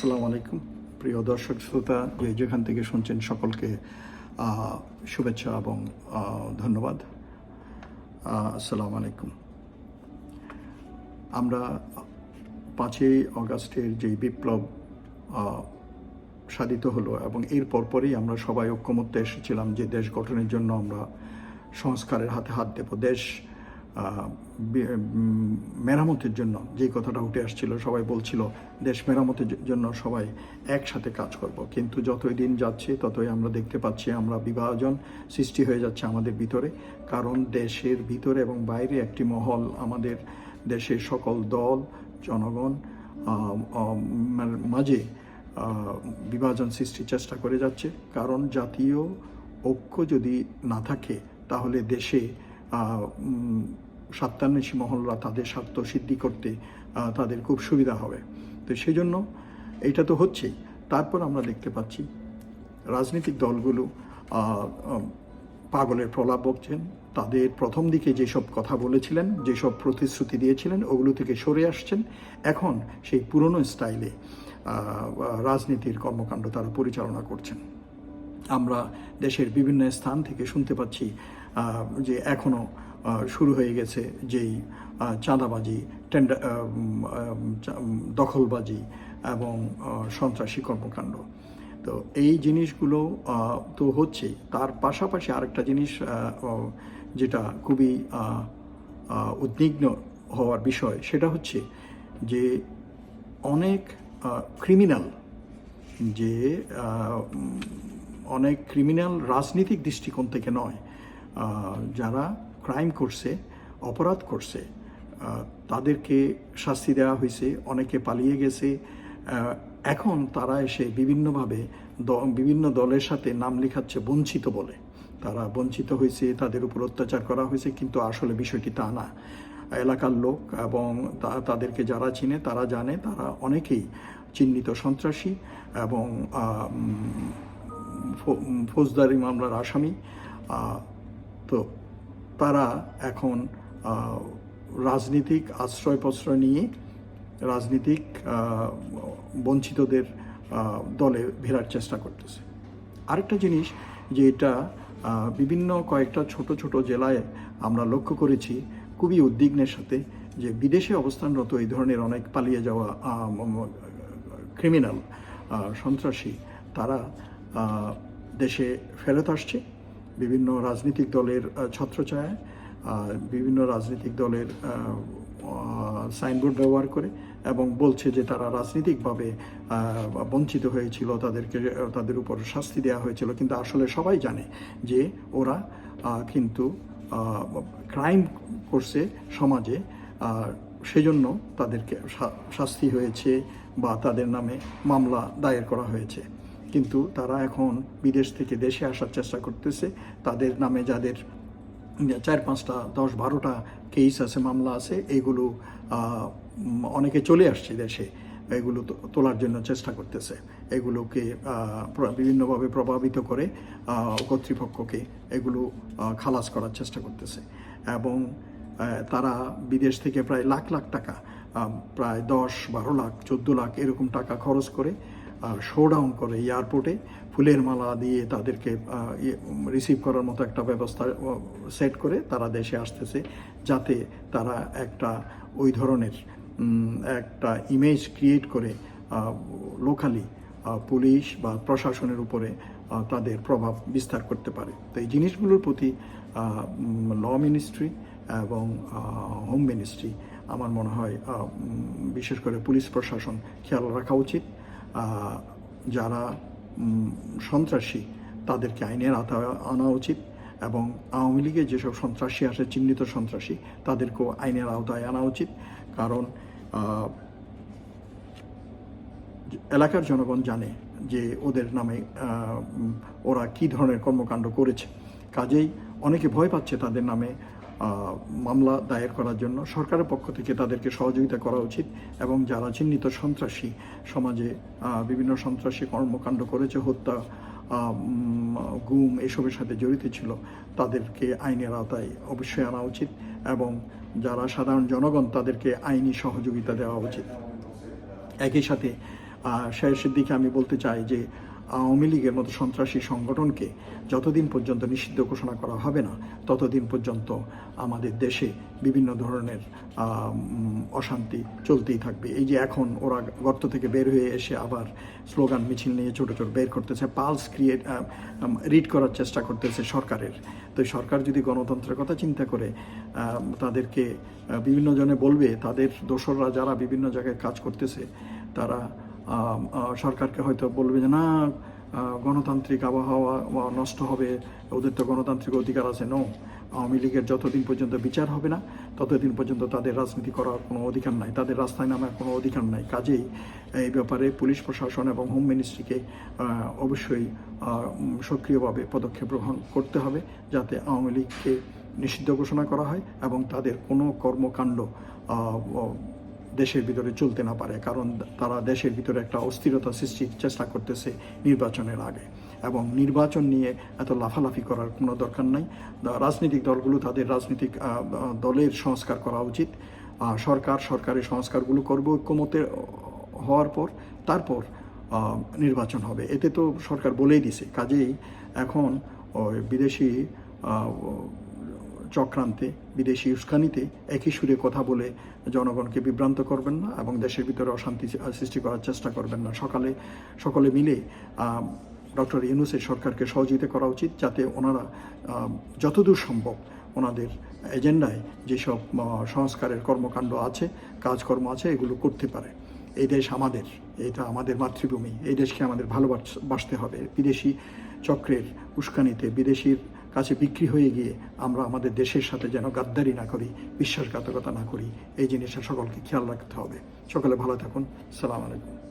আসসালামু আলাইকুম। প্রিয় দর্শক শ্রোতা, যে যেখান থেকে শুনছেন সকলকে শুভেচ্ছা এবং ধন্যবাদ। আসসালামু আলাইকুম। আমরা পাঁচই অগাস্টের যে বিপ্লব সাধিত হলো এবং এর পরপরই আমরা সবাই ঐক্যমত্যে এসেছিলাম যে দেশ গঠনের জন্য আমরা সংস্কারের হাতে হাত দেব। দেশ মেরামতের জন্য যে কথাটা উঠে আসছিল, সবাই বলছিল, দেশ মেরামতের জন্য সবাই একসাথে কাজ করব। কিন্তু যতই দিন যাচ্ছে, ততই আমরা দেখতে পাচ্ছি আমরা বিভাজন সৃষ্টি হয়ে যাচ্ছে আমাদের ভিতরে। কারণ দেশের ভিতরে এবং বাইরে একটি মহল আমাদের দেশের সকল দল, জনগণ মানে মাঝে বিভাজন সৃষ্টির চেষ্টা করে যাচ্ছে। কারণ জাতীয় ঐক্য যদি না থাকে, তাহলে দেশে স্বার্থান্বেষী মহলরা তাদের স্বার্থ সিদ্ধি করতে তাদের খুব সুবিধা হবে। তো সেই জন্য এটা তো হচ্ছেই। তারপর আমরা দেখতে পাচ্ছি রাজনৈতিক দলগুলো পাগলের প্রলাপ বকছেন। তাদের প্রথম দিকে যেসব কথা বলেছিলেন, যেসব প্রতিশ্রুতি দিয়েছিলেন, ওগুলো থেকে সরে আসছেন। এখন সেই পুরনো স্টাইলে রাজনীতির কর্মকাণ্ড তারা পরিচালনা করছেন। আমরা দেশের বিভিন্ন স্থান থেকে শুনতে পাচ্ছি যে এখনও শুরু হয়ে গেছে যেই চাঁদাবাজি, টেন্ডার দখলবাজি এবং সন্ত্রাসী কর্মকাণ্ড। তো এই জিনিসগুলো তো হচ্ছেই তার পাশাপাশি আরেকটা জিনিস যেটা খুবই উদ্বিগ্ন হওয়ার বিষয়, সেটা হচ্ছে যে অনেক ক্রিমিনাল যে অনেক ক্রিমিনাল রাজনৈতিক দৃষ্টিকোণ থেকে নয় যারা ক্রাইম করছে, অপরাধ করছে তাদেরকে শাস্তি দেওয়া হয়েছে, অনেকে পালিয়ে গেছে এখন তারা এসে বিভিন্নভাবে বিভিন্ন দলের সাথে নাম লেখাচ্ছে বঞ্চিত বলে। তারা বঞ্চিত হয়েছে, তাদের উপর অত্যাচার করা হয়েছে, কিন্তু আসলে বিষয়টি তা না। এলাকার লোক এবং তাদেরকে যারা চিনে, তারা জানে, তারা অনেকেই চিহ্নিত সন্ত্রাসী এবং ফৌজদারি মামলার আসামি। তো তারা এখন রাজনীতিক আশ্রয় প্রশ্রয় নিয়ে রাজনীতিক বঞ্চিতদের দলে ভেরার চেষ্টা করতেছে। আরেকটা জিনিস যে এটা বিভিন্ন কয়েকটা ছোট ছোট জেলায় আমরা লক্ষ্য করেছি খুবই উদ্বিগ্নের সাথে যে বিদেশে অবস্থানরত এই ধরনের অনেক পালিয়ে যাওয়া ক্রিমিনাল সন্ত্রাসী, তারা দেশে ফেরত আসছে। বিভিন্ন রাজনৈতিক দলের ছত্রছায়ায় বিভিন্ন রাজনৈতিক দলের সাইনবোর্ড ব্যবহার করে এবং বলছে যে তারা রাজনৈতিকভাবে বঞ্চিত হয়েছিল, তাদেরকে, তাদের উপর শাস্তি দেওয়া হয়েছিল। কিন্তু আসলে সবাই জানে যে ওরা কিন্তু ক্রাইম করছে সমাজে সেজন্য তাদেরকে শাস্তি হয়েছে বা তাদের নামে মামলা দায়ের করা হয়েছে। কিন্তু তারা এখন বিদেশ থেকে দেশে আসার চেষ্টা করতেছে। তাদের নামে যাদের চার পাঁচটা, দশ বারোটা কেস আছে, মামলা আছে, এগুলো অনেকে চলে আসছে দেশে। এগুলো তোলার জন্য চেষ্টা করতেছে। এগুলোকে বিভিন্নভাবে প্রভাবিত করে কর্তৃপক্ষকে এগুলো খালাস করার চেষ্টা করতেছে। এবং তারা বিদেশ থেকে প্রায় লাখ লাখ টাকা প্রায় দশ, বারো লাখ, চোদ্দ লাখ এরকম টাকা খরচ করে শোডাউন করে এয়ারপোর্টে ফুলের মালা দিয়ে তাদেরকে রিসিভ করার মতো একটা ব্যবস্থা সেট করে তারা দেশে আসতেছে যাতে তারা একটা ওই ধরনের একটা ইমেজ ক্রিয়েট করে লোকালি পুলিশ বা প্রশাসনের উপরে তাদের প্রভাব বিস্তার করতে পারে। তো এই জিনিসগুলোর প্রতি ল মিনিস্ট্রি এবং হোম মিনিস্ট্রি আমার মনে হয় বিশেষ করে পুলিশ প্রশাসন খেয়াল রাখা উচিত। যারা সন্ত্রাসী, তাদেরকে আইনের আওতায় আনা উচিত এবং আওয়ামী লীগে যেসব সন্ত্রাসী আসে চিহ্নিত সন্ত্রাসী, তাদেরকেও আইনের আওতায় আনা উচিত। কারণ এলাকার জনগণ জানে যে ওদের নামে ওরা কি ধরনের কর্মকাণ্ড করেছে। কাজেই অনেকে ভয় পাচ্ছে তাদের নামে মামলা দায়ের করার জন্য সরকারের পক্ষ থেকে তাদেরকে সহযোগিতা করা উচিত এবং যারা চিহ্নিত সন্ত্রাসী সমাজে বিভিন্ন সন্ত্রাসী কর্মকাণ্ড করেছে, হত্যা গুম এসবের সাথে জড়িত ছিল, তাদেরকে আইনের আওতায় অবশ্যই আনা উচিত এবং যারা সাধারণ জনগণ, তাদেরকে আইনি সহযোগিতা দেওয়া উচিত। একই সাথে শেষের দিকে আমি বলতে চাই যে আওয়ামী লীগের মতো সন্ত্রাসী সংগঠনকে যতদিন পর্যন্ত নিষিদ্ধ ঘোষণা করা হবে না, ততদিন পর্যন্ত আমাদের দেশে বিভিন্ন ধরনের অশান্তি চলতেই থাকবে। এই যে এখন ওরা গর্ত থেকে বের হয়ে এসে আবার স্লোগান, মিছিল নিয়ে ছোট ছোট বের করতেছে, পালস ক্রিয়েট রিড করার চেষ্টা করতেছে সরকারের। তো সরকার যদি গণতন্ত্রের কথা চিন্তা করে তাদেরকে বিভিন্ন জনে বলবে, তাদের দোসররা যারা বিভিন্ন জায়গায় কাজ করতেছে, তারা সরকারকে হয়তো বলবে যে, না গণতান্ত্রিক আবহাওয়া নষ্ট হবে, ওদের তো গণতান্ত্রিক অধিকার আছে। নো আওয়ামী লীগের যতদিন পর্যন্ত বিচার হবে না, ততদিন পর্যন্ত তাদের রাজনীতি করার কোনো অধিকার নাই। তাদের রাস্তায় নামার কোনো অধিকার নাই। কাজেই এই ব্যাপারে পুলিশ প্রশাসন এবং হোম মিনিস্ট্রিকে অবশ্যই সক্রিয়ভাবে পদক্ষেপ গ্রহণ করতে হবে যাতে আওয়ামী লীগকে নিষিদ্ধ ঘোষণা করা হয় এবং তাদের কোনো কর্মকাণ্ড দেশের ভিতরে চলতে না পারে, কারণ তারা দেশের ভিতরে একটা অস্থিরতা সৃষ্টির চেষ্টা করতেছে নির্বাচনের আগে। এবং নির্বাচন নিয়ে এত লাফালাফি করার কোনো দরকার নাই। রাজনৈতিক দলগুলো তাদের রাজনৈতিক দলের সংস্কার করা উচিত। সরকার সরকারি সংস্কারগুলো করবে ঐক্যমতে হওয়ার পর, তারপর নির্বাচন হবে। এতে তো সরকার বলেই দিছে। কাজেই এখন বিদেশি চক্রান্তে, বিদেশি উস্কানিতে একই সুরে কথা বলে জনগণকে বিভ্রান্ত করবেন না এবং দেশের ভিতরে অশান্তি সৃষ্টি করার চেষ্টা করবেন না। সকালে, সকলে মিলে ডক্টর ইউনুসের সরকারকে সহযোগিতা করা উচিত যাতে ওনারা যতদূর সম্ভব ওনাদের এজেন্ডায় যেসব সংস্কারের কর্মকাণ্ড আছে, কাজকর্ম আছে, এগুলো করতে পারে। এই দেশ আমাদের, এটা আমাদের মাতৃভূমি। এই দেশকে আমাদের ভালোবাস ভালোবাসতে হবে। বিদেশি চক্রের উস্কানিতে, বিদেশির কাছে বিক্রি হয়ে গিয়ে আমরা আমাদের দেশের সাথে যেন গাদ্দারি না করি, বিশ্বাসঘাতকতা না করি, এই জিনিসটা সকলকে খেয়াল রাখতে হবে। সকলে ভালো থাকুন। সালাম আলাইকুম।